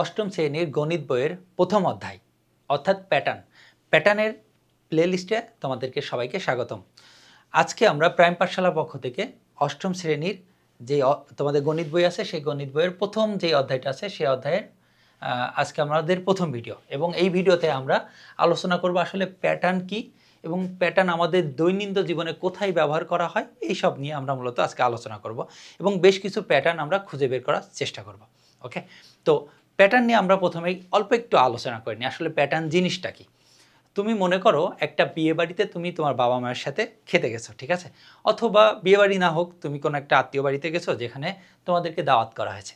অষ্টম শ্রেণির গণিত বইয়ের প্রথম অধ্যায়, অর্থাৎ প্যাটার্ন প্যাটার্নের প্লেলিস্টে তোমাদেরকে সবাইকে স্বাগতম। আজকে আমরা প্রাইম পাঠশালা পক্ষ থেকে অষ্টম শ্রেণির যে তোমাদের গণিত বই আছে, সেই গণিত বইয়ের প্রথম যে অধ্যায়টা আছে, সেই অধ্যায়ের আজকে আমাদের প্রথম ভিডিও এবং এই ভিডিওতে আমরা আলোচনা করব আসলে প্যাটার্ন কি এবং প্যাটার্ন আমাদের দৈনন্দিন জীবনে কোথায় ব্যবহার করা হয়, এই সব নিয়ে আমরা মূলত আজকে আলোচনা করব। এবং বেশ কিছু প্যাটার্ন আমরা খুঁজে বের করার চেষ্টা করব। ওকে তো প্যাটার্ন নিয়ে আমরা প্রথমেই অল্প একটু আলোচনা করি নি আসলে প্যাটার্ন জিনিসটা কি? তুমি মনে করো একটা বিয়ে বাড়িতে তুমি তোমার বাবা মায়ের সাথে খেতে গেছো, ঠিক আছে? অথবা বিয়ে বাড়ি না হোক, তুমি কোনো একটা আত্মীয় বাড়িতে গেছো যেখানে তোমাদেরকে দাওয়াত করা হয়েছে।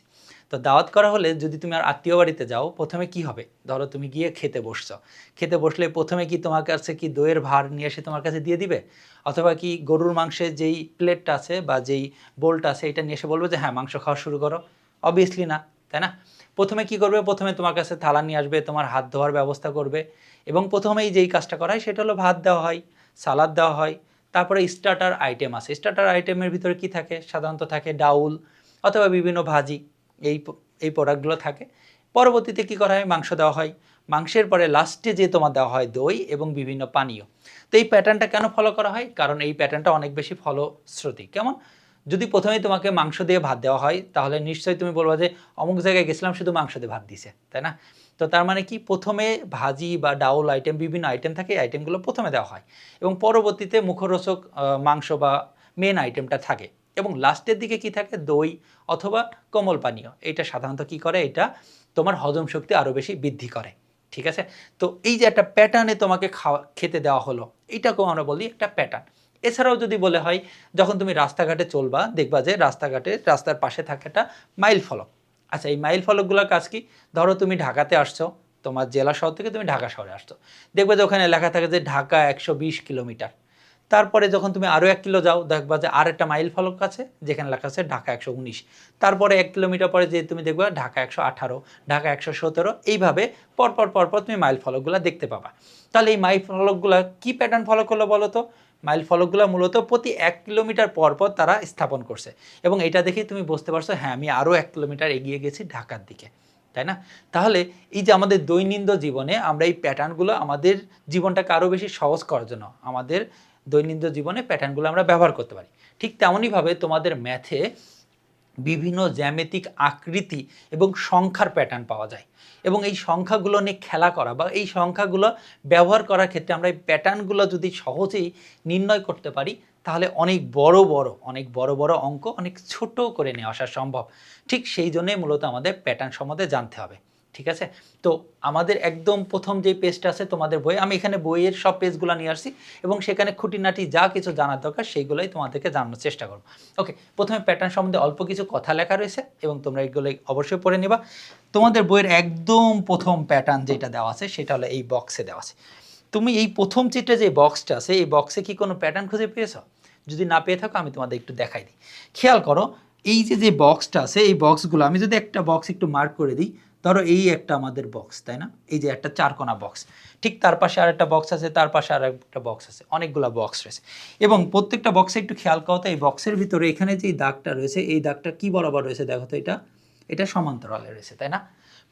তো দাওয়াত করা হলে যদি তুমি আর আত্মীয় বাড়িতে যাও, প্রথমে কি হবে? ধরো তুমি গিয়ে খেতে বসছো। খেতে বসলে প্রথমে কি তোমার কাছে কি দইয়ের ভার নিয়ে এসে তোমার কাছে দিয়ে দিবে? অথবা কি গরুর মাংসের যেই প্লেটটা আছে বা যেই বোলটা আছে, এটা নিয়ে এসে বলবে যে হ্যাঁ মাংস খাওয়া শুরু করো। অবভিয়াসলি না, তাই না? প্রথমে কি করবে? প্রথমে তোমার কাছে থালা নিয়ে আসবে, তোমার হাত ধোয়ার ব্যবস্থা করবে এবং প্রথমেই যেই কাজটা করা হয় সেটা হলো ভাত দেওয়া হয়, সালাদ দেওয়া হয়, তারপরে স্টার্টার আইটেম আছে। স্টার্টার আইটেমের ভিতরে কি থাকে? সাধারণত থাকে ডাউল অথবা বিভিন্ন ভাজি, এই এই প্রোডাক্টগুলো থাকে। পরবর্তীতে কি করা হয়? মাংস দেওয়া হয়। মাংসের পরে লাস্টে যে তোমার দেওয়া হয় দই এবং বিভিন্ন পানীয়। তো এই প্যাটার্নটা কেন ফলো করা হয়? কারণ এই প্যাটার্নটা অনেক বেশি ফলশ্রুতি কেমন? যদি প্রথমেই তোমাকে মাংস দিয়ে ভাত দেওয়া হয়, তাহলে নিশ্চয়ই তুমি বলবা যে অমুক জায়গায় গেছিলাম, শুধু মাংস দিয়ে ভাত দিছে, তাই না? তো তার মানে কি? প্রথমে ভাজি বা ডাউল আইটেম বিভিন্ন আইটেম থাকে, এই আইটেমগুলো প্রথমে দেওয়া হয়। এবং পরবর্তীতে মুখরোচক মাংস বা মেন আইটেমটা থাকে। এবং লাস্টের দিকে কি থাকে? দই অথবা কোমল পানীয়। এটা সাধারণত কি করে? এটা তোমার হজম শক্তি আরও বেশি বৃদ্ধি করে। ঠিক আছে? তো এই যে একটা প্যাটার্নে তোমাকে খাওয়া, খেতে দেওয়া হলো এইটাকেও আমরা বলি একটা প্যাটার্ন এছাড়াও যদি বলে হয়, যখন তুমি রাস্তাঘাটে চলবা, দেখবা যে রাস্তাঘাটে রাস্তার পাশে থাকে একটা মাইল ফলক। আচ্ছা এই মাইল ফলকগুলোর কাজ কি? ধরো তুমি ঢাকাতে আসছো, তোমার জেলা শহর থেকে তুমি ঢাকা শহরে আসছো। দেখবে যে ওখানে লেখা থাকে যে ঢাকা একশো বিশ কিলোমিটার। তারপরে যখন তুমি আরও এক কিলো যাও, দেখবা যে আর একটা মাইল ফলক আছে, যেখানে লেখা আছে ঢাকা একশো উনিশ। তারপরে এক কিলোমিটার পরে যে তুমি দেখবা ঢাকা একশো আঠারো, ঢাকা একশো সতেরো, এইভাবে পরপর পরপর তুমি মাইল ফলকগুলো দেখতে পাবা। তাহলে এই মাইল ফলকগুলো কি প্যাটার্ন ফলো করল বলো তো? মাইল ফলকগুলো মূলত প্রতি এক কিলোমিটার পর পর তারা স্থাপন করছে। এবং এটা দেখেই তুমি বুঝতে পারছ হ্যাঁ আমি আরও এক কিলোমিটার এগিয়ে গেছি ঢাকার দিকে, তাই না? তাহলে এই যে আমাদের দৈনন্দিন জীবনে আমরা এই প্যাটার্নগুলো আমাদের জীবনটাকে আরও বেশি সহজ করার জন্য আমাদের দৈনন্দিন জীবনে প্যাটার্নগুলো আমরা ব্যবহার করতে পারি। ঠিক তেমনইভাবে তোমাদের ম্যাথে বিভিন্ন জ্যামিতিক আকৃতি এবং সংখ্যার প্যাটার্ন পাওয়া যায়। এবং এই সংখ্যাগুলো নিয়ে খেলা করা বা এই সংখ্যাগুলো ব্যবহার করার ক্ষেত্রে আমরা এই প্যাটার্নগুলো যদি সহজেই নির্ণয় করতে পারি, তাহলে অনেক বড় বড়, অনেক বড় বড় অঙ্ক অনেক ছোট করে নিয়ে আসা সম্ভব। ঠিক সেই জন্যই মূলত আমাদের প্যাটার্ন সম্বন্ধে জানতে হবে। ঠিক আছে? তো আমাদের একদম প্রথম যে পেজটা আছে তোমাদের বই আমি এখানে বইয়ের সব পেজগুলো নিয়ে আসছি এবং সেখানে খুঁটিনাটি যা কিছু জানার দরকার সেইগুলোই তোমাদেরকে জানানোর চেষ্টা করব। ওকে প্রথমে প্যাটার্ন সম্বন্ধে অল্প কিছু কথা লেখা রয়েছে এবং তোমরা এগুলো অবশ্যই পড়ে নিবা। তোমাদের বইয়ের একদম প্রথম প্যাটার্ন যেটা দেওয়া আছে সেটা হলো এই বক্সে দেওয়া আছে। তুমি এই প্রথম চিত্রে যে বক্সটা আছে, এই বক্সে কি কোনো প্যাটার্ন খুঁজে পেয়েছ? যদি না পেয়ে থাকো, আমি তোমাদের একটু দেখাই দিই। খেয়াল করো, এই যে যে বক্সটা আছে, এই বক্সগুলো আমি যদি একটা বক্স একটু মার্ক করে দিই ধরো এই একটা আমাদের বক্স তাই না? এই যে একটা চারকোনা বক্স ঠিক তার পাশে আর একটা বক্স আছে, তার পাশে আর একটা বক্স আছে, অনেকগুলো বক্স রয়েছে। এবং প্রত্যেকটা বক্সে একটু খেয়াল করো তো, এই বক্সের ভিতরে এখানে যে দাগটা রয়েছে, এই দাগটা কি বরাবর রয়েছে দেখো তো এটা? এটা সমান্তরালে রয়েছে, তাই না?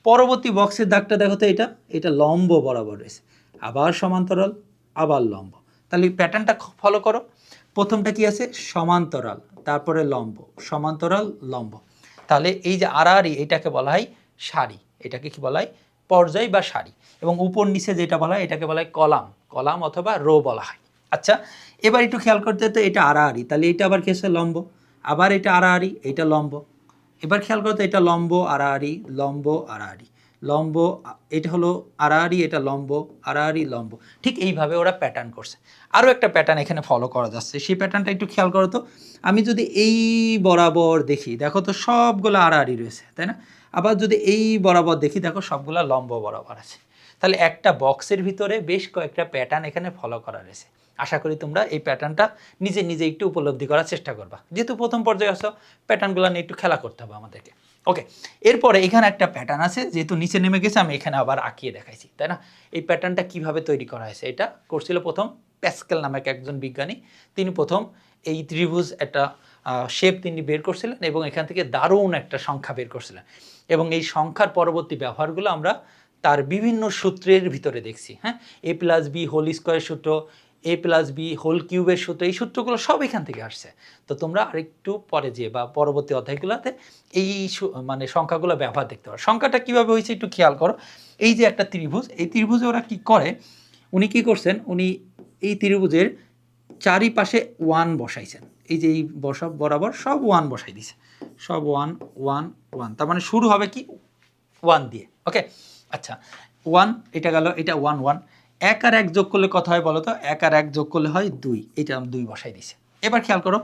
পরবর্তী বক্সের দাগটা দেখো তো এটা? এটা লম্ব বরাবর রয়েছে। আবার সমান্তরাল, আবার লম্ব। তাহলে প্যাটার্নটা ফলো করো। প্রথমটা কি আছে? সমান্তরাল, তারপরে লম্ব, সমান্তরাল, লম্ব। তাহলে এই যে আড়াআড়ি, এটাকে বলা হয় সারি এটাকে কি বলা হয় পর্যায় বা সারি এবং উপর নিচে যেটা বলা হয়, এটাকে বলা হয় কলাম। কলাম অথবা রো বলা হয়। আচ্ছা এবার একটু খেয়াল করতে তো এটা আড়াআড়ি, তাহলে এটা আবার কি লম্ব? আবার এটা আড়াআড়ি, এটা লম্ব। এবার খেয়াল করতে এটা লম্ব, আড়াআড়ি লম্ব আড়াআড়ি। লম্ব, এটা হলো আড়াআড়ি, এটা লম্ব, আড়াআড়ি, লম্ব। ঠিক এইভাবে ওরা প্যাটার্ন করছে। আরও একটা প্যাটার্ন এখানে ফলো করা যাচ্ছে। সেই প্যাটার্নটা একটু খেয়াল করো তো। আমি যদি এই বরাবর দেখি, দেখো তো সবগুলো আড়াআড়ি রয়েছে, তাই না? আবার যদি এই বরাবর দেখি, দেখো সবগুলো লম্ব বরাবর আছে। তাহলে একটা বক্সের ভিতরে বেশ কয়েকটা প্যাটার্ন এখানে ফলো করা রয়েছে। আশা করি তোমরা এই প্যাটার্নটা নিজে নিজে একটু উপলব্ধি করার চেষ্টা করবা। যেহেতু প্রথম পর্যায়ে আসো প্যাটার্নগুলো নিয়ে একটু খেলা করতে হবে আমাদেরকে। ওকে এরপরে এখানে একটা প্যাটার্ন আছে, যেহেতু নিচে নেমে গেছে, আমি এখানে আবার আঁকিয়ে দেখাইছি, তাই না? এই প্যাটার্নটা কীভাবে তৈরি করা হয়েছে? এটা করছিল প্রথম প্যাসকেল নামক একজন বিজ্ঞানী। তিনি প্রথম এই ত্রিভুজ একটা শেপ তিনি বের করছিলেন এবং এখান থেকে দারুণ একটা সংখ্যা বের করছিলেন। এবং এই সংখ্যার পরবর্তী ব্যবহারগুলো আমরা তার বিভিন্ন সূত্রের ভিতরে দেখছি হ্যাঁ? এ প্লাস বি হোল স্কোয়ারের সূত্র এ প্লাস বি হোল কিউবের সূত্র, এই সূত্রগুলো সব এখান থেকে আসছে। তো তোমরা আরেকটু পরে যে বা পরবর্তী অধ্যায়গুলোতে এই মানে সংখ্যাগুলো ব্যবহার দেখতে পারো। সংখ্যাটা কীভাবে হয়েছে একটু খেয়াল করো। এই যে একটা ত্রিভুজ, এই ত্রিভুজে ওরা কী করে? উনি কি করছেন? উনি এই ত্রিভুজের চারিপাশে ওয়ান বসাইছেন। এই যে এই বসা, বরাবর সব ওয়ান বসাই দিছে। সব ওয়ান ওয়ান ওয়ান তার মানে শুরু হবে কি? ওয়ান দিয়ে। ওকে আচ্ছা। ওয়ান এটা গেল এটা ওয়ান ওয়ান এক আর এক যোগ করলে কত হয় বলো তো? এক আর এক যোগ করলে হয় দুই। এটা দুই বসাই দিছি। এবার খেয়াল করো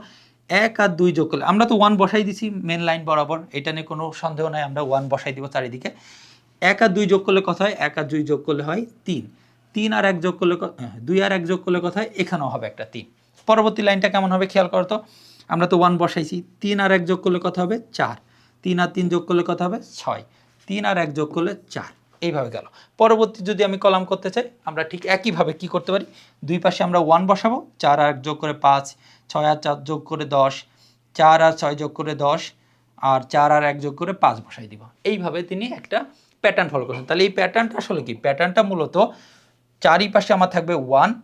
এক আর দুই যোগ করলে আমরা তো ওয়ান বসাই দিছি মেন লাইন বরাবর। এটা নিয়ে কোনো সন্দেহ নাই আমরা ওয়ান বসাই দিব চারিদিকে। এক আর দুই যোগ করলে কত হয়? এক আর দুই যোগ করলে হয় তিন। তিন আর এক যোগ করলে হ্যাঁ, দুই আর এক যোগ করলে কত হয়? এখানেও হবে একটা তিন। পরবর্তী লাইনটা কেমন হবে খেয়াল করো তো? আমরা তো ওয়ান বসাইছি। তিন আর এক যোগ করলে কত হবে? চার। তিন আর তিন যোগ করলে কত হবে? ছয়। তিন আর এক যোগ করলে চার। এইভাবে গেল। পরবর্তী যদি আমি কলাম করতে চাই, আমরা ঠিক একইভাবে কি করতে পারি? দুই পাশে আমরা ওয়ান বসাবো। চার আর এক যোগ করে পাঁচ, ছয় আর চার যোগ করে দশ, চার আর ছয় যোগ করে দশ, আর চার আর এক যোগ করে পাঁচ বসাই দিব। এইভাবে তিনি একটা প্যাটার্ন ফলো করছেন। তাহলে এই প্যাটার্নটা আসলে কি? প্যাটার্নটা মূলত চারিপাশে আমার থাকবে ওয়ান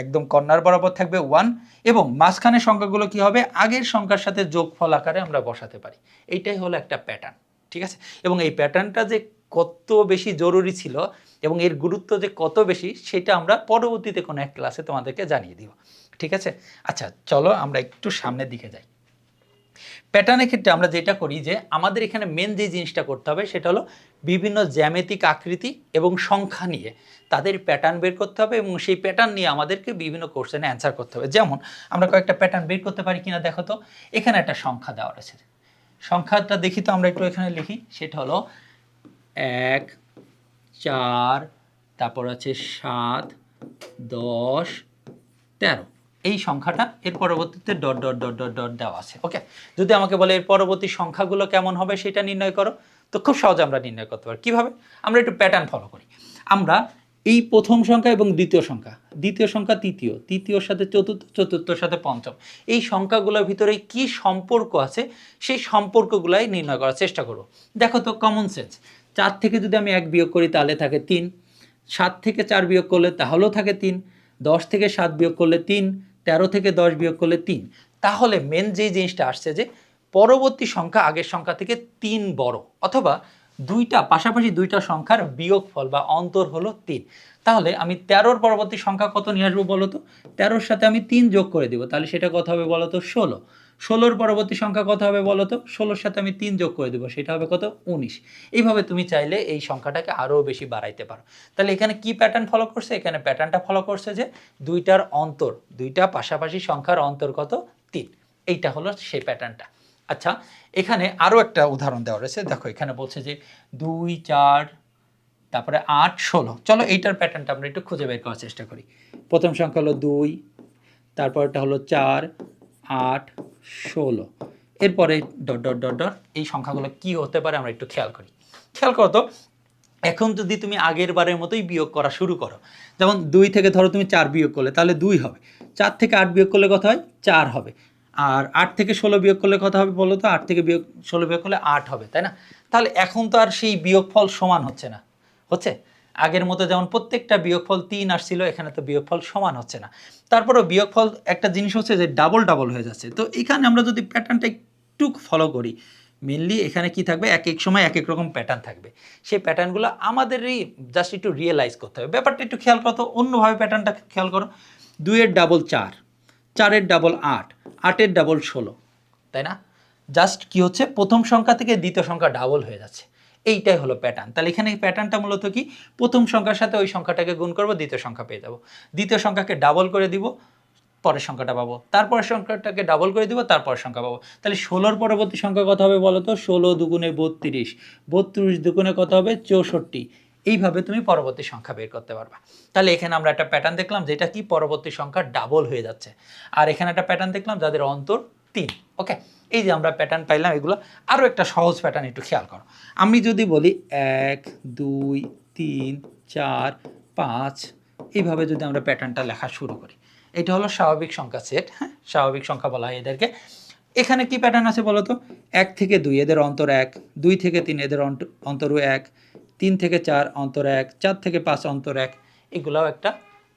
একদম কর্নার বরাবর থাকবে ওয়ান এবং মাঝখানের সংখ্যাগুলো কি হবে? আগের সংখ্যার সাথে যোগফল আকারে আমরা বসাতে পারি। এইটাই হলো একটা প্যাটার্ন ঠিক আছে? এবং এই প্যাটার্নটা যে কত বেশি জরুরি ছিল এবং এর গুরুত্ব যে কত বেশি, সেটা আমরা পরবর্তীতে কোনো এক ক্লাসে তোমাদেরকে জানিয়ে দিব, ঠিক আছে? আচ্ছা চলো আমরা একটু সামনের দিকে যাই। প্যাটার্নের ক্ষেত্রে আমরা যেটা করি যে আমাদের এখানে মেন যে জিনিসটা করতে হবে, সেটা হলো বিভিন্ন জ্যামিতিক আকৃতি এবং সংখ্যা নিয়ে তাদের প্যাটার্ন বের করতে হবে এবং সেই প্যাটার্ন নিয়ে আমাদেরকে বিভিন্ন কোশ্চেনে অ্যান্সার করতে হবে। যেমন, আমরা কয়েকটা প্যাটার্ন বের করতে পারি কিনা দেখো তো। এখানে একটা সংখ্যা দেওয়া রয়েছে। সংখ্যাটা দেখি তো, আমরা একটু এখানে লিখি। সেটা হলো এক, চার, তারপর আছে সাত, দশ, তেরো। এই সংখ্যাটা এর পরবর্তীতে dot dot dot dot dot দেওয়া আছে। ওকে যদি আমাকে বলে এর পরবর্তী সংখ্যাগুলো কেমন হবে সেটা নির্ণয় করো। তো খুব সহজে আমরা নির্ণয় করতে পারি। কীভাবে? আমরা একটু প্যাটার্ন ফলো করি। আমরা এই প্রথম সংখ্যা এবং দ্বিতীয় সংখ্যা দ্বিতীয় সংখ্যা তৃতীয় তৃতীয়র সাথে চতুর্থ চতুর্থর সাথে পঞ্চম, এই সংখ্যাগুলোর ভিতরে কি সম্পর্ক আছে সেই সম্পর্কগুলাই নির্ণয় করার চেষ্টা করো দেখো তো কমন সেন্স চার থেকে যদি আমি এক বিয়োগ করি তাহলে থাকে তিন, সাত থেকে চার বিয়োগ করলে তাহলেও থাকে তিন, দশ থেকে সাত বিয়োগ করলে তিন, তেরো থেকে দশ বিয়োগ করলে তিন। তাহলে মেন যে জিনিসটা আসছে যে পরবর্তী সংখ্যা আগের সংখ্যা থেকে তিন বড়, অথবা দুইটা, পাশাপাশি দুইটা সংখ্যার বিয়োগফল বা অন্তর হলো তিন। তাহলে আমি তেরোর পরবর্তী সংখ্যা কত নিয়ে আসব বলো তো তেরোর সাথে আমি তিন যোগ করে দিব, তাহলে সেটা কত হবে বলো তো ষোলো। ষোলোর পরবর্তী সংখ্যা কত হবে বলো তো ষোলোর সাথে আমি তিন যোগ করে দেবো, সেটা হবে কত? উনিশ। এইভাবে তুমি চাইলে এই সংখ্যাটাকে আরও বেশি বাড়াইতে পারো। তাহলে এখানে কি প্যাটার্ন ফলো করছে? এখানে প্যাটার্নটা ফলো করছে যে দুইটার অন্তর, দুইটা পাশাপাশি সংখ্যার অন্তর কত? তিন। এইটা হলো সেই প্যাটার্নটা আচ্ছা এখানে আরও একটা উদাহরণ দেওয়া রয়েছে। দেখো, এখানে বলছে যে দুই, চার, তারপরে আট, ষোলো। চলো এইটার প্যাটার্নটা আমরা একটু খুঁজে বের করার চেষ্টা করি। প্রথম সংখ্যা হলো দুই, তারপরটা হলো চার, আট, ষোলো। এরপরে ডট ডট ডট ডট এই সংখ্যাগুলো কি হতে পারে আমরা একটু খেয়াল করি। খেয়াল করো তো, এখন যদি তুমি আগের বারের মতোই বিয়োগ করা শুরু করো, যেমন দুই থেকে ধরো তুমি চার বিয়োগ করলে, তাহলে দুই হবে। চার থেকে আট বিয়োগ করলে কত হয়? চার হবে। আর আট থেকে ষোলো বিয়োগ করলে কত হবে বলো তো? আট থেকে বিয়োগ, ষোলো বিয়োগ করলে আট হবে, তাই না? তাহলে এখন তো আর সেই বিয়োগফল সমান হচ্ছে না, হচ্ছে? আগের মতো যেমন প্রত্যেকটা বিয়োগফল তিন আসছিল, এখানে তো বিয়োগফল সমান হচ্ছে না। তারপরেও বিয়োগফল, একটা জিনিস হচ্ছে যে ডাবল ডাবল হয়ে যাচ্ছে। তো এখানে আমরা যদি প্যাটার্নটা একটু ফলো করি মেনলি এখানে কি থাকবে? এক এক সময় এক এক রকম প্যাটার্ন থাকবে। সেই প্যাটার্নগুলো আমাদেরই জাস্ট একটু রিয়েলাইজ করতে হবে। ব্যাপারটা একটু খেয়াল করো তো, অন্যভাবে প্যাটার্নটা খেয়াল করো। দুইয়ের ডাবল চার। চারের ডাবল আট, আটের ডাবল ষোলো। তাই না? জাস্ট কি হচ্ছে? প্রথম সংখ্যা থেকে দ্বিতীয় সংখ্যা ডাবল হয়ে যাচ্ছে। এইটাই হলো প্যাটার্ন তাহলে এখানে প্যাটার্নটা মূলত কি? প্রথম সংখ্যার সাথে ওই সংখ্যাটাকে গুণ করব, দ্বিতীয় সংখ্যা পেয়ে যাব। দ্বিতীয় সংখ্যাকে ডাবল করে দিব, পরের সংখ্যাটা পাবো। তারপরের সংখ্যাটাকে ডাবল করে দিব, তারপরের সংখ্যা পাবো। তাহলে ষোলোর পরবর্তী সংখ্যা কত হবে বলো তো ষোলো দুগুণে বত্রিশ। বত্রিশ দুগুণে কত হবে? চৌষট্টি। এইভাবে তুমি পরবর্তী সংখ্যা বের করতে পারবা। তাহলে এখানে আমরা একটা প্যাটার্ন দেখলাম যেটা কি পরবর্তী সংখ্যা ডাবল হয়ে যাচ্ছে। আর এখানে একটা প্যাটার্ন দেখলাম যাদের অন্তর তিন ওকে এই যে আমরা প্যাটার্ন পাইলাম, এগুলো আরও একটা সহজ প্যাটার্ন একটু খেয়াল করো। আমি যদি বলি এক, দুই, তিন, চার, পাঁচ, এইভাবে যদি আমরা প্যাটার্নটা লেখা শুরু করি। এটা হলো স্বাভাবিক সংখ্যা সেট হ্যাঁ? স্বাভাবিক সংখ্যা বলা হয় এদেরকে। এখানে কি প্যাটার্ন আছে বলো তো এক থেকে দুই, এদের অন্তর এক, দুই থেকে তিন, এদের অন্ত- অন্তরও এক তিন থেকে চার অন্তর এক, চার থেকে পাঁচ অন্তর এক, এগুলাও একটা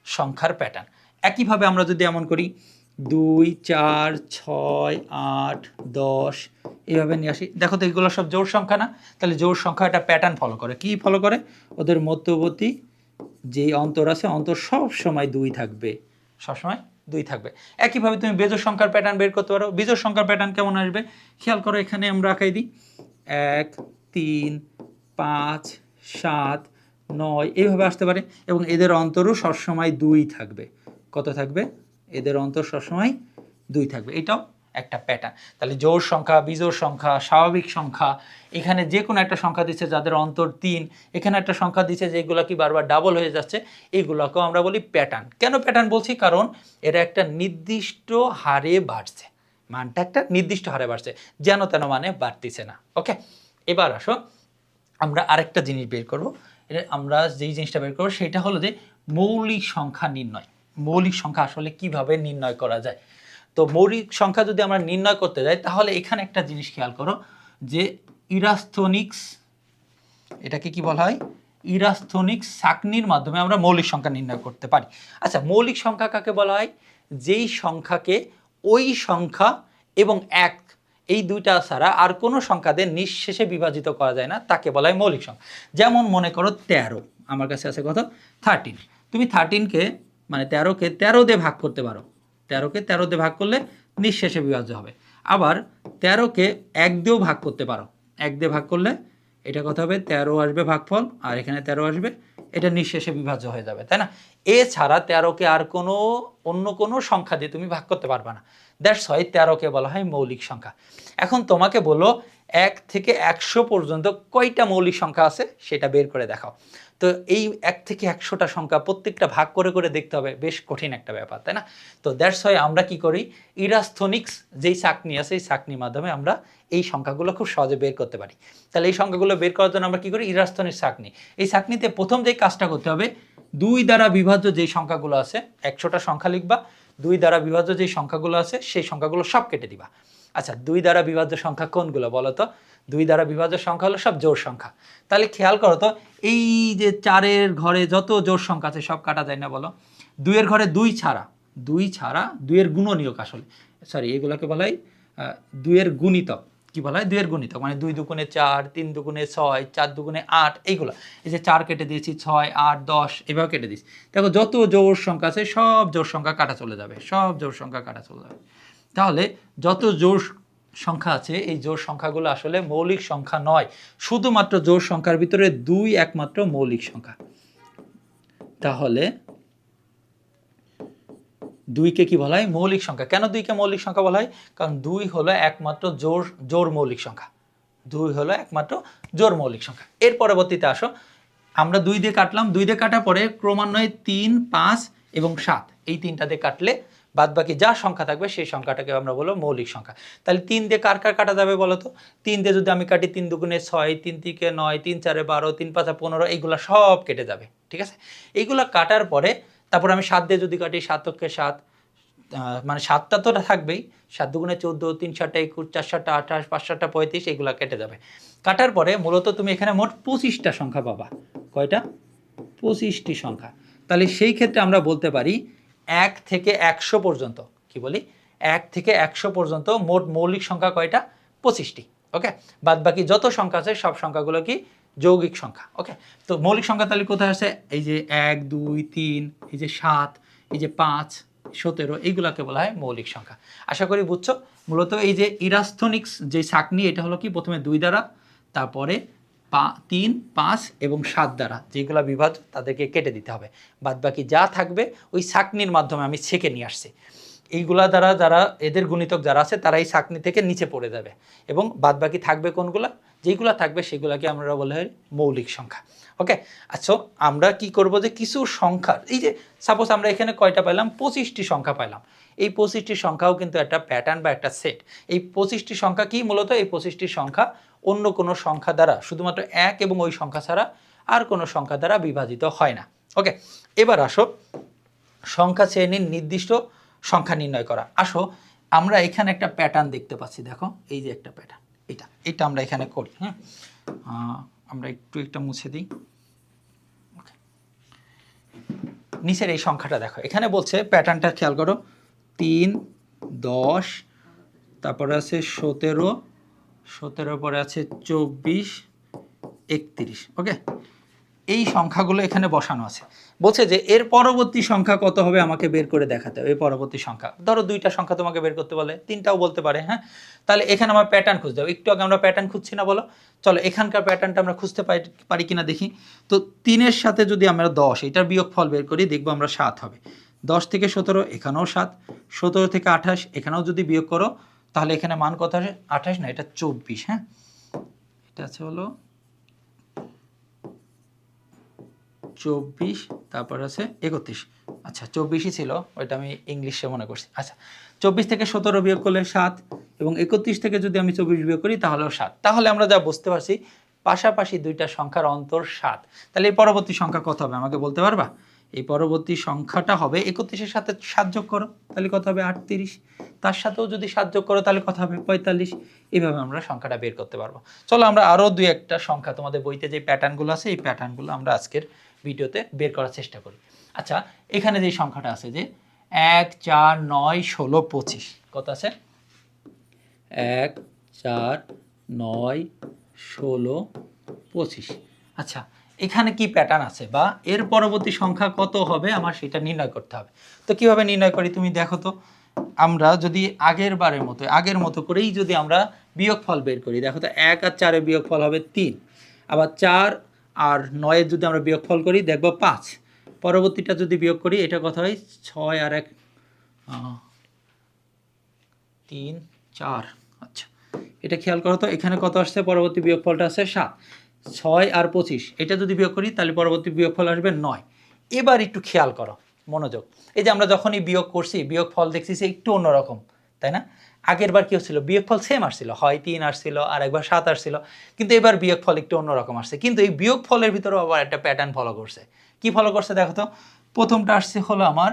সংখ্যার প্যাটার্ন একইভাবে আমরা যদি এমন করি, দুই, চার, ছয়, আট, দশ এইভাবে নিয়ে আসি। দেখো তো এগুলো সব জোর সংখ্যা না? তাহলে জোর সংখ্যা একটা প্যাটার্ন ফলো করে। কি ফলো করে? ওদের মধ্যবর্তী যেই অন্তর আছে, অন্তর সব সময় দুই থাকবে। সবসময় দুই থাকবে। একইভাবে তুমি বেজোর সংখ্যার প্যাটার্ন বের করতে পারো। বেজোর সংখ্যার প্যাটার্ন কেমন আসবে? খেয়াল করো, এখানে আমরা আঁকাই দিই। এক, তিন, পাঁচ সাত, নয়, এইভাবে আসতে পারে এবং এদের অন্তরও সবসময় দুই থাকবে। কত থাকবে? এদের অন্তর সবসময় দুই থাকবে। এটাও একটা প্যাটার্ন তাহলে জোর সংখ্যা, বিজোর সংখ্যা, স্বাভাবিক সংখ্যা, এখানে যে কোনো একটা সংখ্যা দিচ্ছে যাদের অন্তর তিন, এখানে একটা সংখ্যা দিচ্ছে যেগুলো কি বারবার ডাবল হয়ে যাচ্ছে, এগুলোকেও আমরা বলি প্যাটার্ন কেন প্যাটার্ন বলছি? কারণ এরা একটা নির্দিষ্ট হারে বাড়ছে। মানটা একটা নির্দিষ্ট হারে বাড়ছে। যেন তেন মানে বাড়তিছে না। ওকে এবার আসো। আমরা আরেকটা জিনিস বের করব। এটা আমরা যেই জিনিসটা বের করব, সেটা হলো যে মৌলিক সংখ্যা নির্ণয়। মৌলিক সংখ্যা আসলে কীভাবে নির্ণয় করা যায়? তো মৌলিক সংখ্যা যদি আমরা নির্ণয় করতে যাই, তাহলে এখানে একটা জিনিস খেয়াল করো যে ইরাস্থনিক্স, এটাকে কি বলা হয়? ইরাস্থনিক সাকনির মাধ্যমে আমরা মৌলিক সংখ্যা নির্ণয় করতে পারি। আচ্ছা মৌলিক সংখ্যা কাকে বলা হয়? যেই সংখ্যাকে ওই সংখ্যা এবং এক এই দুইটা ছাড়া আর কোনো সংখ্যাদের নিঃশেষে বিভাজিত করা যায় না, তাকে বলা হয় মৌলিক সংখ্যা। যেমন মনে করো তেরো, আমার কাছে আছে কত? থার্টিন তুমি থার্টিনকে মানে তেরোকে তেরো দিয়ে ভাগ করতে পারো। তেরোকে তেরো দিয়ে ভাগ করলে নিঃশেষে বিভাজ্য হবে। আবার তেরোকে এক দিয়েও ভাগ করতে পারো। এক দিয়ে ভাগ করলে এটা কত হবে? তেরো আসবে ভাগফল, আর এখানে তেরো আসবে, এটা নিঃশেষে বিভাজ্য হয়ে যাবে, তাই না? এছাড়া তেরোকে আর কোনো, অন্য কোনো সংখ্যা দিয়ে তুমি ভাগ করতে পারবে না। দ্যাটস হয় তেরোকে বলা হয় মৌলিক সংখ্যা। এখন তোমাকে বলো, এক থেকে একশো পর্যন্ত কয়টা মৌলিক সংখ্যা আছে সেটা বের করে দেখাও। তো এই এক থেকে একশোটা সংখ্যা প্রত্যেকটা ভাগ করে করে দেখতে হবে, বেশ কঠিন একটা ব্যাপার, তাই না? তো দ্যাটস হয় আমরা কি করি, ইরাস্থনিক্স যেই চাকনি আছে, এই চাকনির মাধ্যমে আমরা এই সংখ্যাগুলো খুব সহজে বের করতে পারি। তাহলে এই সংখ্যাগুলো বের করার জন্য আমরা কি করি ইরাস্থনিক চাকনি এই চাকনিতে প্রথম যেই কাজটা করতে হবে, দুই দ্বারা বিভাজ্য যেই সংখ্যাগুলো আছে, একশোটা সংখ্যা লিখবা দুই দ্বারা বিভাজ্য যে সংখ্যাগুলো আছে, সেই সংখ্যাগুলো সব কেটে দিবা। আচ্ছা দুই দ্বারা বিভাজ্য সংখ্যা কোনগুলো বলো তো? দুই দ্বারা বিভাজ্য সংখ্যা হলো সব জোর সংখ্যা। তাহলে খেয়াল করো তো, এই যে চারের ঘরে যত জোর সংখ্যা আছে সব কাটা যায় না বলো? দুইয়ের ঘরে দুই ছাড়া দুই ছাড়া দুইয়ের গুণনীয়ক আসলে। সরি এগুলোকে বলাই দুইয়ের গুণিতক। কি বলা হয়? দুইয়ের গুণিতক মানে দুই দুগুণে চার, তিন দুগুণে ছয়, চার দুগুণে আট, এইগুলো। এই যে চার কেটে দিয়েছি, ছয়, আট, দশ, এভাবে কেটে দিয়েছি। দেখো, যত জোর সংখ্যা আছে, সব জোর সংখ্যা কাটা চলে যাবে, সব জোর সংখ্যা কাটা চলে যাবে। তাহলে যত জোর সংখ্যা আছে, এই জোর সংখ্যাগুলো আসলে মৌলিক সংখ্যা নয়, শুধুমাত্র জোড় সংখ্যার ভিতরে দুই একমাত্র মৌলিক সংখ্যা। তাহলে দুইকে কি বলা হয়? মৌলিক সংখ্যা। কেন দুইকে মৌলিক সংখ্যা বলা হয়? কারণ দুই হলো একমাত্র জোর জোর মৌলিক সংখ্যা। দুই হলো একমাত্র জোর মৌলিক সংখ্যা। এর পরবর্তীতে আসো। আমরা দুই দিয়ে কাটলাম। দুই দিয়ে কাটার পরে ক্রমান্বয়ে তিন, পাঁচ এবং সাত। এই তিনটা দিয়ে কাটলে বাদ বাকি যা সংখ্যা থাকবে সেই সংখ্যাটাকে আমরা বলব মৌলিক সংখ্যা। তাহলে তিন দিয়ে কার কার কাটা যাবে বলো তো? তিন দিয়ে যদি আমি কাটি তিন দুগুণে ছয়, তিন তিকে নয়, তিন চারে বারো, তিন পাঁচা পনেরো, এইগুলো সব কেটে যাবে। ঠিক আছে? এইগুলো কাটার পরে তারপর আমি সাত দিয়ে যদি কাটি সাতকে সাত মানে সাতটা তো থাকবেই, সাত দুগুণে চোদ্দ, তিন সাতটা একুশ, চার সাতটা আঠাশ, পাঁচ সাতটা পঁয়ত্রিশ, এগুলো কেটে যাবে। কাটার পরে মূলত তুমি এখানে মোট পঁচিশটা সংখ্যা পাবা। কয়টা? পঁচিশটি সংখ্যা। তাহলে সেই ক্ষেত্রে আমরা বলতে পারি এক থেকে একশো পর্যন্ত। কি বলি? এক থেকে একশো পর্যন্ত মোট মৌলিক সংখ্যা কয়টা? পঁচিশটি। ওকে? বাদ বাকি যত সংখ্যা আছে, সব সংখ্যাগুলো কি যৌগিক সংখ্যা ওকে তো মৌলিক সংখ্যা তাহলে কোথায় আছে এই যে এক, দুই, তিন, এই যে সাত, এই যে পাঁচ, সতেরো, এইগুলাকে বলা হয় মৌলিক সংখ্যা। আশা করি বুঝছ? মূলত এই যে ইরাস্থনিক্স যে সাকনি এটা হলো কি? প্রথমে দুই দ্বারা, তারপরে পা, তিন, পাঁচ এবং সাত দ্বারা, যেগুলো বিভাজ্য তাদেরকে কেটে দিতে হবে। বাদ বাকি যা থাকবে, ওই সাকনির মাধ্যমে আমি ছেঁকে নিয়ে আসছি। এইগুলা দ্বারা যারা এদের গুণিতক যারা আছে, তারা এই সাকনি থেকে নিচে পড়ে যাবে। এবং বাদ বাকি থাকবে কোনগুলা? যেগুলো থাকবে সেগুলোকে আমরা বলে হয় মৌলিক সংখ্যা। ওকে? আচ্ছা আমরা কি করব যে কিছু সংখ্যা, এই যে সাপোজ আমরা এখানে কয়টা পাইলাম? পঁচিশটি সংখ্যা পাইলাম। এই পঁচিশটি সংখ্যাও কিন্তু একটা প্যাটার্ন বা একটা সেট এই পঁচিশটি সংখ্যা কি মূলত? এই পঁচিশটি সংখ্যা অন্য কোনো সংখ্যা দ্বারা, শুধুমাত্র এক এবং ওই সংখ্যা ছাড়া আর কোনো সংখ্যা দ্বারা বিভাজিত হয় না। ওকে? এবার আসো, সংখ্যা শ্রেণির নির্দিষ্ট সংখ্যা নির্ণয় করা। আসো, আমরা এখানে একটা প্যাটার্ন দেখতে পাচ্ছি, দেখো, এই যে একটা প্যাটার্ন এটা এটা আমরা এখানে করি হ্যাঁ? আমরা একটু একটা মুছে দিই. নিচের এই সংখ্যাটা দেখো, এখানে বলছে প্যাটার্নটা খেয়াল করো, তিন, দশ, তারপরে আছে সতেরো সতেরো পরে আছে চব্বিশ, একত্রিশ ওকে এই সংখ্যাগুলো এখানে বসানো আছে। বলছে যে, এর পরবর্তী সংখ্যা কত হবে আমাকে বের করে দেখাতে হবে। এই পরবর্তী সংখ্যা। ধরো দুইটা সংখ্যা তোমাকে বের করতে বলে, তিনটাও বলতে পারে হ্যাঁ? তাহলে এখানে আমার প্যাটার্ন খুঁজতে হবে। একটু আগে আমরা প্যাটার্ন খুঁজছি না বলো? চলো, এখানকার প্যাটার্নটা আমরা খুঁজতে পারি কিনা দেখি। তো তিনের সাথে যদি আমরা দশ, এটার বিয়োগ ফল বের করি, দেখব আমরা সাত হবে। দশ থেকে সতেরো, এখানেও সাত। সতেরো থেকে আঠাশ, এখানেও যদি বিয়োগ করো, তাহলে এখানে মান কত আসে? আঠাশ না, এটা চব্বিশ হ্যাঁ? এটা আছে হলো চব্বিশ, তারপর আছে একত্রিশ। আচ্ছা চব্বিশই ছিল, ওইটা আমি ইংলিশে মনে করছি। আচ্ছা চব্বিশ থেকে সতেরো বিয়োগ করলে সাত এবং একত্রিশ থেকে যদি আমি চব্বিশ বিয়োগ করি, তাহলেও সাত। তাহলে আমরা যা বুঝতে পারছি, পাশাপাশি দুইটা সংখ্যার অন্তর সাত। তাহলে এই পরবর্তী সংখ্যা কত হবে? আমাকে বলতে পারবা? এই পরবর্তী সংখ্যাটা হবে একত্রিশের সাথে সাত যোগ করো, তাহলে কত হবে? আটত্রিশ। তার সাথেও যদি সাত যোগ করো, তাহলে কত হবে? পঁয়তাল্লিশ। এইভাবে আমরা সংখ্যাটা বের করতে পারব। চলো আমরা আরও দুই একটা সংখ্যা তোমাদের বইতে যে প্যাটার্নগুলো আছে, এই প্যাটার্নগুলো আমরা আজকের ভিডিওতে বের করার চেষ্টা করি। আচ্ছা এখানে যে সংখ্যাটা আছে যে এক চার নয় ষোলো পঁচিশ কত আছে? এক চার নয় ষোলো পঁচিশ। আচ্ছা এখানে কি প্যাটার্ন আছে বা এর পরবর্তী সংখ্যা কত হবে? আমার সেটা নির্ণয় করতে হবে। তো কীভাবে নির্ণয় করি তুমি দেখো তো? আমরা যদি আগের বারের মতো আগের মতো করেই যদি আমরা বিয়োগফল বের করি দেখো তো এক আর চারের বিয়োগফল হবে তিন। আবার চার আর নয়ের যদি আমরা বিয়োগফল করি, দেখব পাঁচ। পরবর্তীটা যদি বিয়োগ করি, এটা কত হয়? ছয় আর এক তিন, চার। আচ্ছা এটা খেয়াল করো তো, এখানে কত আসছে? পরবর্তী বিয়োগফলটা আসছে সাত। ছয় আর পঁচিশ, এটা যদি বিয়োগ করি, তাহলে পরবর্তী বিয়োগফল আসবে নয়। এবার একটু খেয়াল করো, মনোযোগ। এই যে আমরা যখনই বিয়োগ করছি বিয়োগ ফল দেখছি সে একটু অন্যরকম, তাই না? আগের বার কি হচ্ছিল? বিয়োগ ফল সেম আসছিল। হয় তিন আসছিল আর একবার সাত আসছিল। কিন্তু এবার বিয়োগ ফল একটু অন্যরকম আসছে। কিন্তু এই বিয়োগ ফলের ভিতরেও আবার একটা প্যাটার্ন ফলো করছে। কি ফলো করছে দেখো তো? প্রথমটা আসছে হলো আমার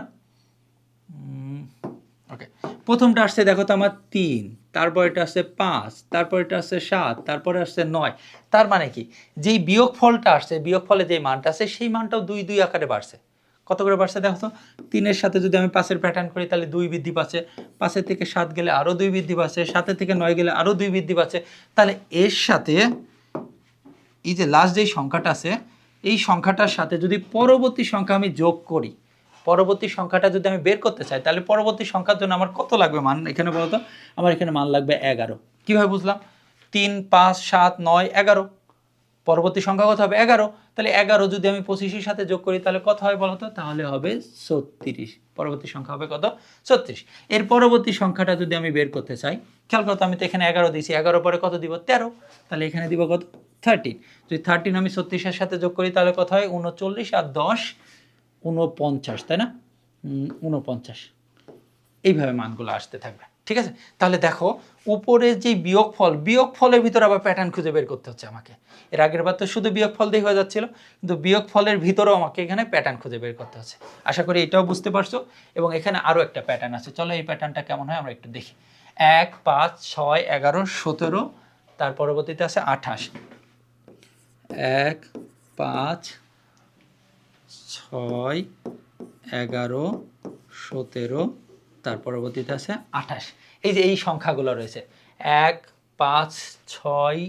ওকে প্রথমটা আসছে দেখো তো আমার তিন তারপর এটা আসছে পাঁচ তারপর এটা আসছে সাত, তারপরে আসছে নয়। তার মানে কি? যেই বিয়োগ ফলটা আসছে বিয়োগ ফলে যে মানটা আছে সেই মানটাও দুই দুই আকারে বাড়ছে। কত করে বাড়ছে দেখো তো? তিনের সাথে যদি আমি পাঁচের প্যাটার্ন করি, তাহলে দুই বৃদ্ধি পাচ্ছে। পাঁচের থেকে সাত গেলে আরও দুই বৃদ্ধি পাচ্ছে, সাতের থেকে নয় গেলে আরও দুই বৃদ্ধি পাচ্ছে। তাহলে এর সাথে এই যে লাস্ট যেই সংখ্যাটা আছে, এই সংখ্যাটার সাথে যদি পরবর্তী সংখ্যা আমি যোগ করি, পরবর্তী সংখ্যাটা যদি আমি বের করতে চাই, তাহলে পরবর্তী সংখ্যার জন্য আমার কত লাগবে মান এখানে বলতো আমার এখানে মান লাগবে এগারো। কীভাবে বুঝলাম? তিন, পাঁচ, সাত, নয়, এগারো। পরবর্তী সংখ্যা কত হবে? এগারো। তাহলে এগারো যদি আমি পঁচিশের সাথে যোগ করি, তাহলে কত হয় বলতো? তাহলে হবে ছত্রিশ। পরবর্তী সংখ্যা হবে কত? ছত্রিশ। এর পরবর্তী সংখ্যাটা যদি আমি বের করতে চাই, খেয়াল করতো আমি তো এখানে এগারো দিয়েছি। এগারো পরে কত দিব? তেরো। তাহলে এখানে দিব কত? থার্টিন যদি থার্টিন আমি ছত্রিশের সাথে যোগ করি, তাহলে কত হয়? উনচল্লিশ আর দশ, উনপঞ্চাশ, তাই না? উনপঞ্চাশ। এইভাবে মানগুলো আসতে থাকবে। ঠিক আছে? তাহলে দেখো, উপরে যে বিয়োগ ফল বিয়োগ ফলের ভিতরে আবার প্যাটার্ন খুঁজে বের করতে হচ্ছে আমাকে। এর আগের বার তো শুধু বিয়োগ ফল দিয়ে হয়ে যাচ্ছিল, কিন্তু বিয়োগ ফলের ভিতরেও আমাকে এখানে প্যাটার্ন খুঁজে বের করতে হচ্ছে। আশা করি এটাও বুঝতে পারছ, এবং এখানে আরও একটা প্যাটার্ন আছে। চলো এই প্যাটার্নটা কেমন হয় আমরা একটু দেখি। এক, পাঁচ, ছয়, এগারো, সতেরো, তার পরবর্তীতে আছে আঠাশ। এক, পাঁচ, ছয়, এগারো, সতেরো তার পরবর্তীতে আছে আঠাশ। এই যে এই সংখ্যাগুলো রয়েছে, এক, পাঁচ, ছয়,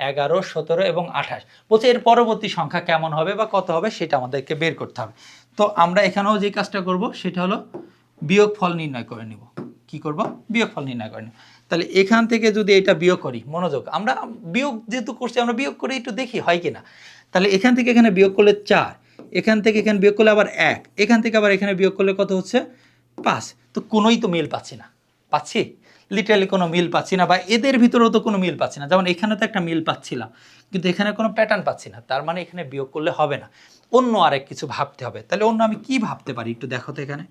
এগারো, সতেরো এবং আঠাশ। বলছে এর পরবর্তী সংখ্যা কেমন হবে বা কত হবে সেটা আমাদেরকে বের করতে হবে। তো আমরা এখানেও যে কাজটা করব সেটা হলো বিয়োগ ফল নির্ণয় করে নিব। কি করব? বিয়োগ ফল নির্ণয় করে নিব। তাহলে এখান থেকে যদি এটা বিয়োগ করি, মনোযোগ, আমরা বিয়োগ যেহেতু করছি, আমরা বিয়োগ করে একটু দেখি হয় কি না তাহলে এখান থেকে এখানে বিয়োগ করলে চার, এখান থেকে এখানে বিয়োগ করলে আবার এক, এখান থেকে আবার এখানে বিয়োগ করলে কত হচ্ছে? পাঁচ তো কোনোই তো মিল পাচ্ছি না। পাচ্ছি? লিটারালি কোনো মিল পাচ্ছি না বা এদের ভিতরেও তো কোনো মিল পাচ্ছি না। যেমন এখানে তো একটা মিল পাচ্ছিলাম, কিন্তু এখানে কোনো প্যাটার্ন পাচ্ছি না। তার মানে এখানে বিয়োগ করলে হবে না। অন্য আরেক কিছু ভাবতে হবে। তাহলে অন্য আমি কি ভাবতে পারি? একটু দেখো তো এখানে।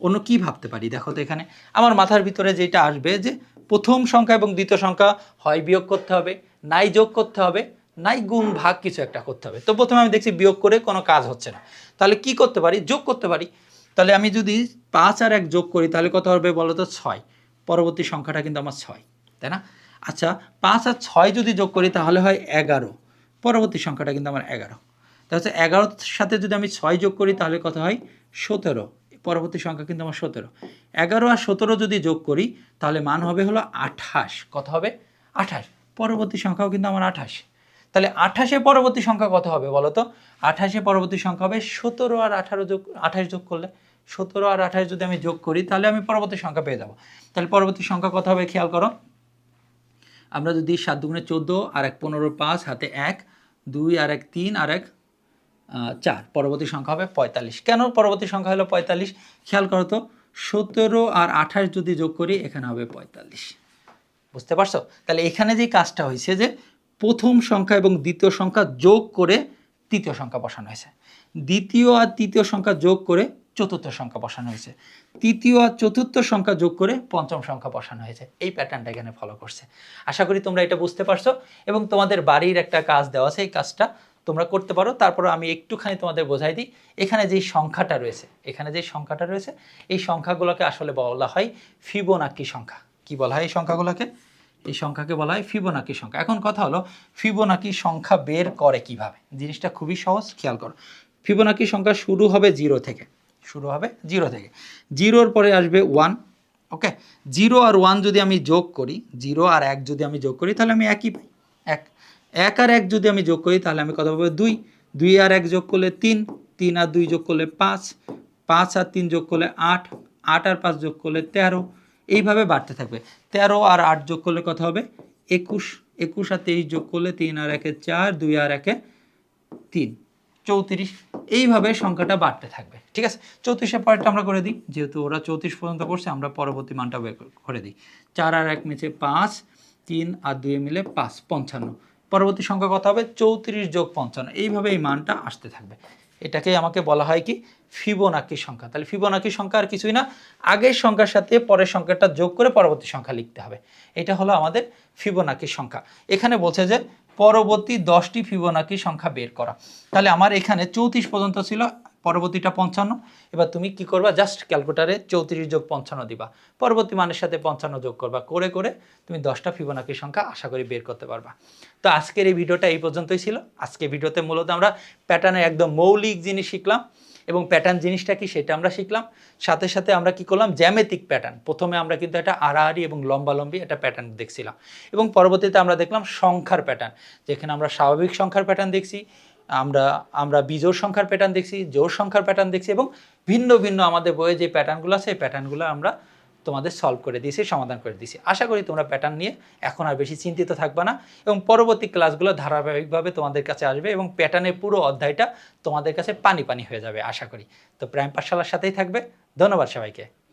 অন্য কি ভাবতে পারি? দেখো তো এখানে। আমার মাথার ভিতরে যেটা আসবে যে প্রথম সংখ্যা এবং দ্বিতীয় সংখ্যা হয় বিয়োগ করতে হবে, নাই যোগ করতে হবে, নাই গুণ ভাগ কিছু একটা করতে হবে। তো প্রথমে আমি দেখছি বিয়োগ করে কোনো কাজ হচ্ছে না। তাহলে কি করতে পারি? যোগ করতে পারি। তাহলে আমি যদি পাঁচ আর এক যোগ করি, তাহলে কত হবে বলো তো ছয়। পরবর্তী সংখ্যাটা কিন্তু আমার ছয়, তাই না? আচ্ছা পাঁচ আর ছয় যদি যোগ করি, তাহলে হয় এগারো। পরবর্তী সংখ্যাটা কিন্তু আমার এগারো। তাহলে হচ্ছে এগারোর সাথে যদি আমি ছয় যোগ করি, তাহলে কত হয়? সতেরো। পরবর্তী সংখ্যা কিন্তু আমার সতেরো। এগারো আর সতেরো যদি যোগ করি, তাহলে মান হবে হলো আঠাশ। কত হবে? আঠাশ। পরবর্তী সংখ্যাও কিন্তু আমার আঠাশ। তাহলে আঠাশে পরবর্তী সংখ্যা কত হবে বলো তো আঠাশে পরবর্তী সংখ্যা হবে সতেরো আর আঠারো যোগ, আঠাশ যোগ করলে সতেরো আর আঠাশ যদি আমি যোগ করি, তাহলে আমি পরবর্তী সংখ্যা পেয়ে যাব। তাহলে পরবর্তী সংখ্যা কত হবে খেয়াল করো। আমরা যদি সাত দুগুণে চোদ্দ আর এক পনেরো পাঁচ, হাতে এক, দুই আর এক তিন আর এক চার, পরবর্তী সংখ্যা হবে পঁয়তাল্লিশ। কেন পরবর্তী সংখ্যা হলো পঁয়তাল্লিশ? খেয়াল করো তো, সতেরো আর আঠাশ যদি যোগ করি, এখানে হবে পঁয়তাল্লিশ। বুঝতে পারছ? তাহলে এখানে যে কাজটা হয়েছে যে, প্রথম সংখ্যা এবং দ্বিতীয় সংখ্যা যোগ করে, তৃতীয় সংখ্যা বসানো হয়েছে। দ্বিতীয় আর তৃতীয় সংখ্যা যোগ করে চতুর্থ সংখ্যা বসানো হয়েছে। তৃতীয় আর চতুর্থ সংখ্যা যোগ করে পঞ্চম সংখ্যা বসানো হয়েছে। এই প্যাটার্নটা এখানে ফলো করছে। আশা করি তোমরা এটা বুঝতে পারছ এবং তোমাদের বাড়ির একটা কাজ দেওয়া আছে, এই কাজটা তোমরা করতে পারো। তারপর আমি একটুখানি তোমাদের বোঝাই দিই, এখানে যেই সংখ্যাটা রয়েছে, এখানে যেই সংখ্যাটা রয়েছে, এই সংখ্যাগুলোকে আসলে বলা হয় ফিবোনাকি সংখ্যা। কি বলা হয় এই সংখ্যাগুলোকে? এই সংখ্যাকে বলা হয় ফিবোনাকি সংখ্যা। এখন কথা হলো ফিবোনাকি সংখ্যা বের করে কীভাবে? জিনিসটা খুবই সহজ, খেয়াল করো। ফিবোনাকি সংখ্যা শুরু হবে জিরো থেকে। শুরু হবে জিরো থেকে। জিরোর পরে আসবে ওয়ান ওকে জিরো আর ওয়ান যদি আমি যোগ করি, জিরো আর এক যদি আমি যোগ করি, তাহলে আমি একই পাই। এক। এক আর এক যদি আমি যোগ করি, তাহলে আমি কত পাবো? দুই। দুই আর এক যোগ করলে তিন। তিন আর দুই যোগ করলে পাঁচ। পাঁচ আর তিন যোগ করলে আট। আট আর পাঁচ যোগ করলে তেরো। এইভাবে বাড়তে থাকবে। তেরো আর আট যোগ করলে কত হবে? একুশ। একুশ আর তেইশ যোগ করলে তিন আর একে চার, দুই আর একে তিন। চৌত্রিশ। এইভাবে সংখ্যাটা বাড়তে থাকবে, ঠিক আছে? চৌত্রিশের পরেরটা আমরা করে দিই, যেহেতু ওরা চৌত্রিশ পর্যন্ত করছে, আমরা পরবর্তী মানটা বের করে- দিই। চার আর এক মিছে পাঁচ, তিন আর দুই মিলে পাঁচ, পঞ্চান্ন। পরবর্তী সংখ্যা কত হবে? চৌত্রিশ যোগ পঞ্চান্ন। এইভাবে এই মানটা আসতে থাকবে। এটাকেই আমাকে বলা হয় কি? ফিবোনাকি সংখ্যা। তাহলে ফিবোনাকি সংখ্যা আর কিছুই না। আগের সংখ্যার সাথে পরের সংখ্যাটা যোগ করে পরবর্তী সংখ্যা লিখতে হবে। এটা হলো আমাদের ফিবোনাকি সংখ্যা। এখানে বলছে যে পরবর্তী দশটি ফিবোনাকি সংখ্যা বের করা। তাহলে আমার এখানে চৌত্রিশ পর্যন্ত ছিল, পরবর্তীটা পঞ্চান্ন। এবার তুমি কি করবা? জাস্ট ক্যালকুলেটারে চৌত্রিশ যোগ পঞ্চান্ন দিবা। পরবর্তী মানের সাথে পঞ্চান্ন যোগ করবা। করে করে তুমি দশটা ফিবোনাকি সংখ্যা আশা করি বের করতে পারবা। তো আজকের এই ভিডিওটা এই পর্যন্তই ছিল। আজকে ভিডিওতে মূলত আমরা প্যাটার্নের একদম মৌলিক জিনিস শিখলাম। এবং প্যাটার্ন জিনিসটা কি সেটা আমরা শিখলাম। সাথে সাথে আমরা কি করলাম? জ্যামেতিক প্যাটার্ন প্রথমে আমরা কিন্তু একটা আড়াআড়ি এবং লম্বালম্বি একটা প্যাটার্ন দেখছিলাম। এবং পরবর্তীতে আমরা দেখলাম সংখ্যার প্যাটার্ন যেখানে আমরা স্বাভাবিক সংখ্যার প্যাটার্ন দেখছি, আমরা আমরা বিজোর সংখ্যার প্যাটার্ন দেখছি জোর সংখ্যার প্যাটার্ন দেখছি এবং ভিন্ন ভিন্ন আমাদের বইয়ে যে প্যাটার্নগুলো আছে সেই প্যাটার্নগুলো আমরা তোমাদের সলভ করে দিয়েছি, সমাধান করে দিয়েছি। আশা করি তোমরা প্যাটার্ন নিয়ে এখন আর বেশি চিন্তিত থাকবে না এবং পরবর্তী ক্লাসগুলো ধারাবাহিকভাবে তোমাদের কাছে আসবে এবং প্যাটার্নের পুরো অধ্যায়টা তোমাদের কাছে পানি পানি হয়ে যাবে, আশা করি। তো প্রাইম পাঠশালার সাথেই থাকবে। ধন্যবাদ সবাইকে।